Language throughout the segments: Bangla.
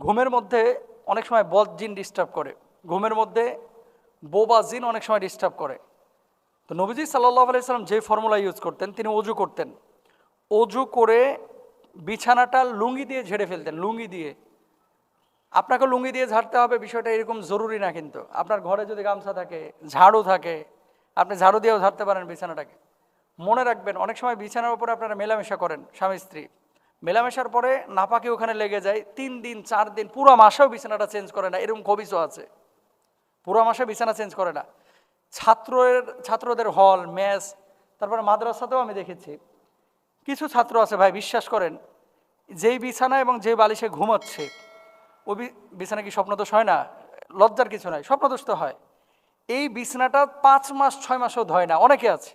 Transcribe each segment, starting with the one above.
ঘুমের মধ্যে অনেক সময় বদ জিন ডিস্টার্ব করে। ঘুমের মধ্যে বোবা জিন অনেক সময় ডিস্টার্ব করে। তো নবীজি সাল্লাহ আলাইসাল্লাম যে ফর্মুলা ইউজ করতেন, তিনি অজু করতেন। অজু করে বিছানাটা লুঙ্গি দিয়ে ঝেড়ে ফেলতেন, লুঙ্গি দিয়ে। আপনাকে লুঙ্গি দিয়ে ঝাড়তে হবে, বিষয়টা এরকম জরুরি না কিন্তু। আপনার ঘরে যদি গামছা থাকে, ঝাড়ু থাকে, আপনি ঝাড়ু দিয়েও ঝাড়তে পারেন বিছানাটাকে। মনে রাখবেন, অনেক সময় বিছানার উপরে আপনারা মেলামেশা করেন স্বামী স্ত্রী মেলামেশার পরে নাপাকি ওখানে লেগে যায়। তিন দিন, চার দিন, পুরো মাসেও বিছানাটা চেঞ্জ করে না। এরকম খবিসও আছে। পুরো মাসে বিছানা চেঞ্জ করে না। ছাত্রের, ছাত্রদের হল ম্যাচ তারপরে মাদ্রাসাতেও আমি দেখেছি। কিছু ছাত্র আছে ভাই, বিশ্বাস করেন, যেই বিছানা এবং যে বালিশে ঘুমাচ্ছে বি- বিছানা কি স্বপ্নদোষ হয় না? লজ্জার কিছু নয় স্বপ্নদোষ তো হয়। এই বিছানাটা পাঁচ মাস, ছয় মাসও ধয় না। অনেকে আছে।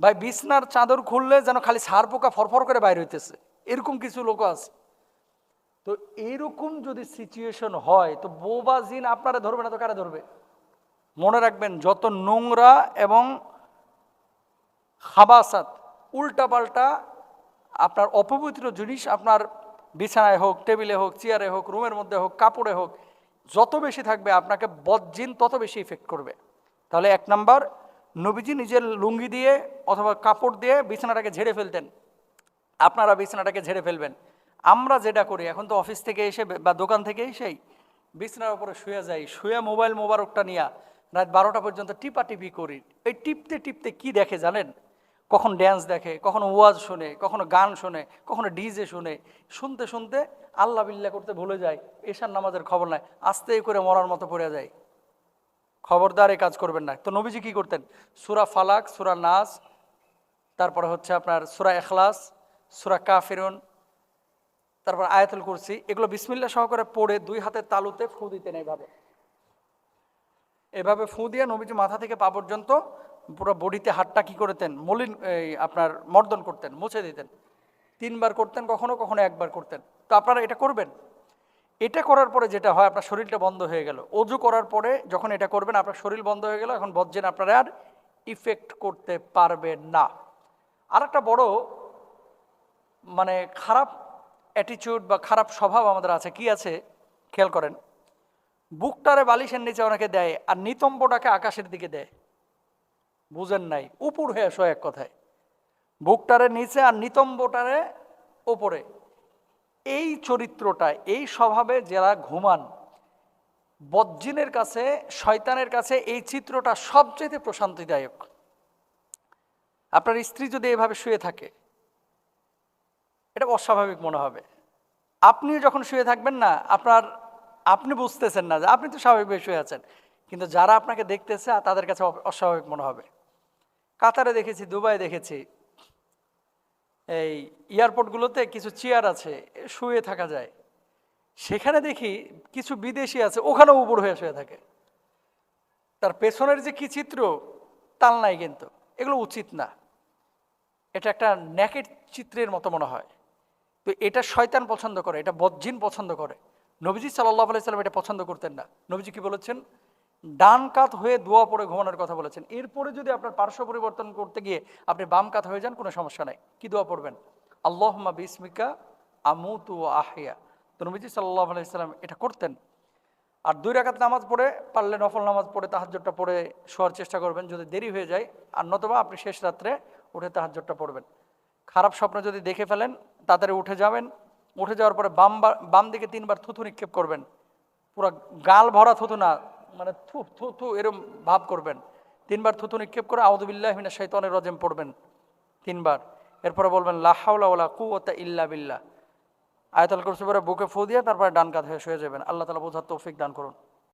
ভাই, বিছনার চাদর খুললে যেন খালি সার পোকা ফরফর করে বাইর হইতেছে। এরকম কিছু লোক আছে। তো এইরকম যদি সিচুয়েশন হয়, তো বোবা জিন আপনারা ধরবে না, তো কারা ধরবে? মনে রাখবেন, যত নোংরা এবং খাবাসাত, উল্টাপাল্টা আপনার অপবিত্র জিনিস আপনার বিছানায় হোক, টেবিলে হোক, চেয়ারে হোক, রুমের মধ্যে হোক, কাপড়ে হোক, যত বেশি থাকবে আপনাকে বদজিন তত বেশি ইফেক্ট করবে। তাহলে এক নাম্বার, নবীজি নিজের লুঙ্গি দিয়ে অথবা কাপড় দিয়ে বিছানাটাকে ঝেড়ে ফেলতেন। আপনারা বিছানাটাকে ঝেড়ে ফেলবেন। আমরা যেটা করি, এখন তো অফিস থেকে এসে বা দোকান থেকে এসেই বিছানার উপরে শুয়ে যাই, শুয়ে মোবাইল মোবারকটা নিয়ে রাত বারোটা পর্যন্ত টিপাটিপি করি। এই টিপতে টিপতে কি দেখে জানেন? কখন ড্যান্স দেখে, কখনো ওয়াজ শোনে, কখনো গান শোনে, কখনো ডিজে শুনে। শুনতে শুনতে আল্লাহ বিল্লাহ করতে ভুলে যায়, এশার নামাজের খবর নাই আস্তে করে মরার মতো পড়ে যায়। খবরদার এই কাজ করবেন না। তো নবীজি কি করতেন? সুরা ফালাক, সুরা নাস, তারপরে হচ্ছে আপনার সুরা এখলাস সুরা কাফিরুন, তারপর আয়াতুল কুরসি, এগুলো বিসমিল্লা সহকারে পড়ে দুই হাতের তালুতে ফু দিতেন এইভাবে। এভাবে ফু দিয়ে নবীজি মাথা থেকে পা পর্যন্ত পুরো বডিতে হাতটা কি করতেন? মলিন, এই আপনার মর্দন করতেন, মুছে দিতেন। তিনবার করতেন, কখনো কখনো একবার করতেন। তো আপনারা এটা করবেন। এটা করার পরে যেটা হয়, আপনার শরীরটা বন্ধ হয়ে গেল। অজু করার পরে যখন এটা করবেন, আপনার শরীর বন্ধ হয়ে গেল, এখন বজ্জেন আপনারা আর ইফেক্ট করতে পারবেন না। আর একটা বড় মানে খারাপ অ্যাটিটিউড বা খারাপ স্বভাব আমাদের আছে। কি আছে? খেয়াল করেন। বুকটারে বালিশের নিচে অনেকে দেয় আর নিতম্বটাকে আকাশের দিকে দেয়। বুঝেন নাই? উপর হয়ে আসো এক কথায়। বুকটারে নিচে আর নিতম্বটারে ওপরে। এই চরিত্রটা, এই স্বভাবে যারা ঘুমান, বজ্জিনের কাছে, শয়তানের কাছে এই চিত্রটা সবচেয়ে প্রশান্তিদায়ক। আপনার স্ত্রী যদি এভাবে শুয়ে থাকে এটা অস্বাভাবিক মনে হবে। আপনি যখন শুয়ে থাকবেন না, আপনার, আপনি বুঝতেছেন না যে আপনি তো স্বাভাবিকভাবে শুয়ে আছেন। কিন্তু যারা আপনাকে দেখতেছে তাদের কাছে অস্বাভাবিক মনে হবে। কাতারে দেখেছি দুবাই দেখেছি। এই এয়ারপোর্টগুলোতে কিছু চেয়ার আছে শুয়ে থাকা যায়। সেখানে দেখি কিছু বিদেশি আছে, ওখানেও উপর হয়ে শুয়ে থাকে। তার পেছনের যে কি চিত্র, তাল নাই কিন্তু। এগুলো উচিত না। এটা একটা ন্যাকের চিত্রের মতো মনে হয়। তো এটা শয়তান পছন্দ করে, এটা বজ্জিন পছন্দ করে। নবীজি সাল্লাহ আলাইসাল্লাম এটা পছন্দ করতেন না। নবীজি কি বলেছেন? ডান কাত হয়ে দোয়া পড়ে ঘুমানোর কথা বলেছেন। এরপরে যদি আপনার পার্শ্ব পরিবর্তন করতে গিয়ে আপনি বাম কাত হয়ে যান, কোনো সমস্যা নাই। কি দোয়া পড়বেন? আল্লাহমা বিসমিকা আমুতু আহিয়া তো নবীজি সাল্লাহ আলাইসাল্লাম এটা করতেন। আর দুই রাকাত নামাজ পড়ে, পারলে নফল নামাজ পড়ে, তাহাজ্জুদটা পড়ে শোয়ার চেষ্টা করবেন। যদি দেরি হয়ে যায়, আর নতবা আপনি শেষ রাত্রে উঠে তাহাজ্জুদটা পড়বেন। খারাপ স্বপ্ন যদি দেখে ফেলেন তাড়াতাড়ি উঠে যাবেন। উঠে যাওয়ার পরে বাম বাম দিকে তিনবার থুথু নিক্ষেপ করবেন। পুরো গাল ভরা থুথু না মানে থু থু থু এরম ভাব করবেন। তিনবার থুথু নিক্ষেপ করে আউদুবিল্লাহ মিনা শৈতনের রজেম পড়বেন তিনবার। এরপরে বলবেন লাহাউলা কুওতা ইল্লা বিল্লা আয়তাল করছে পরে বুকে ফু দিয়ে তারপরে ডান কাঁধ হয়ে শুয়ে যাবেন। আল্লাহ তালা বোঝার তৌফিক দান করুন।